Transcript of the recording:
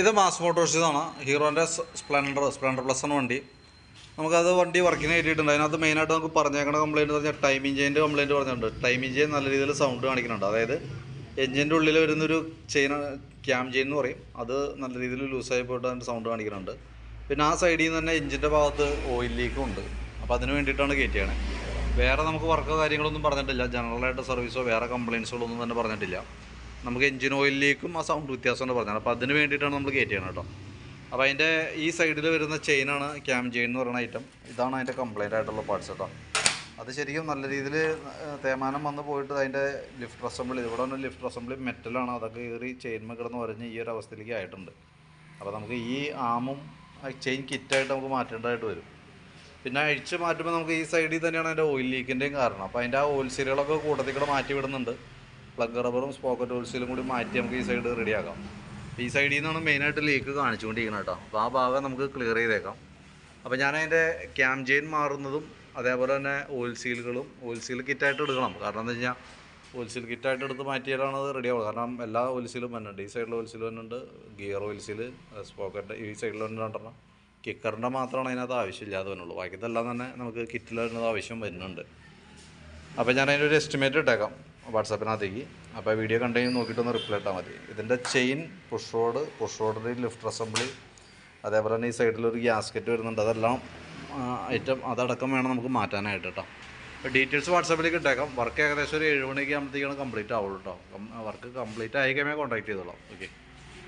ഇത് മാസ് മോട്ടോഴ്സിന്നാണ് ഹീറോന്റെ സ്പ്ലെൻഡർ സ്പ്ലെൻഡർ പ്ലസ് ആണ് വണ്ടി. നമുക്കത് വണ്ടി വർക്കിന് കയറ്റിയിട്ടുണ്ട്. അതിനകത്ത് മെയിനായിട്ട് നമുക്ക് പറഞ്ഞേക്കണ കംപ്ലയിന്റ് എന്ന് പറഞ്ഞാൽ ടൈം ഇഞ്ചിന്റെ കംപ്ലയിന്റ് പറഞ്ഞിട്ടുണ്ട്. ടൈം ഇഞ്ചിൻ നല്ല രീതിയിൽ സൗണ്ട് കാണിക്കുന്നുണ്ട്. അതായത് എഞ്ചിന്റെ ഉള്ളിൽ വരുന്നൊരു ചെയിൻ ക്യാം ചെയിൻ എന്ന് പറയും. അത് നല്ല രീതിയിൽ ലൂസായി പോയിട്ട് അതിന്റെ സൗണ്ട് കാണിക്കുന്നുണ്ട്. പിന്നെ ആ സൈഡിൽ നിന്ന് തന്നെ എഞ്ചിന്റെ ഭാഗത്ത് ഓയിൽ ലീക്കും ഉണ്ട്. അപ്പോൾ അതിന് വേണ്ടിയിട്ടാണ് കയറ്റിയാണ്. വേറെ നമുക്ക് വർക്കോ കാര്യങ്ങളൊന്നും പറഞ്ഞിട്ടില്ല. ജനറലായിട്ട് സർവീസോ വേറെ കംപ്ലയിൻസുകളൊന്നും തന്നെ പറഞ്ഞിട്ടില്ല. നമുക്ക് എഞ്ചിൻ ഓയിലിലേക്കും ആ സൗണ്ട് വ്യത്യാസമുണ്ട് പറഞ്ഞത്. അപ്പോൾ അതിന് വേണ്ടിയിട്ടാണ് നമ്മൾ കയറ്റിയാണ് കേട്ടോ. അപ്പോൾ അതിന്റെ ഈ സൈഡിൽ വരുന്ന ചെയിനാണ് ക്യാം ചെയിൻ എന്ന് പറയുന്ന ഐറ്റം ഇതാണ് അതിന്റെ കംപ്ലൈന്റ് ആയിട്ടുള്ള പാർട്സ് കേട്ടോ. അത് ശരിക്കും നല്ല രീതിയിൽ തേമാനം വന്ന് പോയിട്ട് അതിന്റെ ലിഫ്റ്റ് അസംബ്ലി ഇവിടെ വന്ന ലിഫ്റ്റ് അസംബ്ലി മെറ്റലാണ് അതൊക്കെ കയറി ചെയിൻ കിടന്ന് വരഞ്ഞ് ഈ ഒരു അവസ്ഥയിലേക്ക് ആയിട്ടുണ്ട്. അപ്പോൾ നമുക്ക് ഈ ആമും ചെയിൻ കിറ്റായിട്ട് നമുക്ക് മാറ്റേണ്ടതായിട്ട് വരും. പിന്നെ അഴിച്ച് മാറ്റുമ്പോൾ നമുക്ക് ഈ സൈഡിൽ തന്നെയാണ് അതിന്റെ ഓയിൽ ലീക്കിന്റെയും കാരണം. അപ്പോൾ അതിന്റെ ആ ഓയിൽ സീലുകളൊക്കെ കൂട്ടത്തിൽ കൂടെ മാറ്റി വിടുന്നുണ്ട്. പ്ലഗ് റബ്ബറും സ്പോക്കറ്റ് ടൂൾസിലും കൂടി മാറ്റി നമുക്ക് ഈ സൈഡ് റെഡിയാക്കാം ഈ സൈഡിൽ നിന്നാണ് മെയിനായിട്ട് ലീക്ക് കാണിച്ചുകൊണ്ടിരിക്കുന്നത് കേട്ടോ. അപ്പോൾ ആ ഭാഗം നമുക്ക് ക്ലിയർ ചെയ്തേക്കാം. അപ്പോൾ ഞാൻ അതിന്റെ ക്യാം ചെയിൻ മാറുന്നതും അതേപോലെ തന്നെ ഓയിൽ സീലുകളും ഓയിൽ സീൽ കിറ്റായിട്ട് എടുക്കണം. കാരണം എന്താ വെച്ചാൽ ഓയിൽ സീൽ കിറ്റായിട്ട് എടുത്ത് മാറ്റിയാലാണ് അത് റെഡി ആവുക. കാരണം എല്ലാ ഓയിൽ സീലും വന്നിട്ടുണ്ട്. ഈ സൈഡിൽ ഓയിൽ സീൽ വന്നിട്ടുണ്ട്. ഗിയർ ഓയിൽ സീൽ സ്പോക്കറ്റ് ഈ സൈഡിൽ തന്നെ രണ്ടെണ്ണം. കിക്കറിന്റെ മാത്രമാണ് അതിനകത്ത് ആവശ്യമില്ലാതെ വരുന്നുള്ളൂ ബാക്കിയതെല്ലാം തന്നെ നമുക്ക് കിറ്റിൽ വരുന്നത് ആവശ്യം വരുന്നുണ്ട്. അപ്പോൾ ഞാൻ അതിന്റെ ഒരു എസ്റ്റിമേറ്റ് ഇട്ടേക്കാം. വാട്സാപ്പിനകത്തേക്ക്. അപ്പോൾ വീഡിയോ കണ്ടു നോക്കിയിട്ടൊന്ന് റിപ്ലൈ ഇട്ടാൽ മതി. ഇതിന്റെ ചെയിൻ പുഷ് റോഡ് പുഷ് റോഡിന്റെ ലിഫ്റ്റ് അസംബ്ലി അതേപോലെ തന്നെ ഈ സൈഡിലൊരു ഗ്യാസ്കറ്റ് വരുന്നുണ്ട്. അതെല്ലാം ഐറ്റം അതടക്കം വേണം നമുക്ക് മാറ്റാനായിട്ട് കേട്ടോ അപ്പോൾ ഡീറ്റെയിൽസ് വാട്സാപ്പിലേക്ക് ഇട്ടേക്കാം. വർക്ക് ഏകദേശം ഒരു ഏഴ് മണിയൊക്കെ ആകുമ്പോഴത്തേക്കാണ് കംപ്ലീറ്റ് ആവുള്ളൂ കേട്ടോ വർക്ക് കംപ്ലീറ്റ് ആയി കഴിയുമ്പോൾ കോൺടാക്ട് ചെയ്തോളാം. ഓക്കെ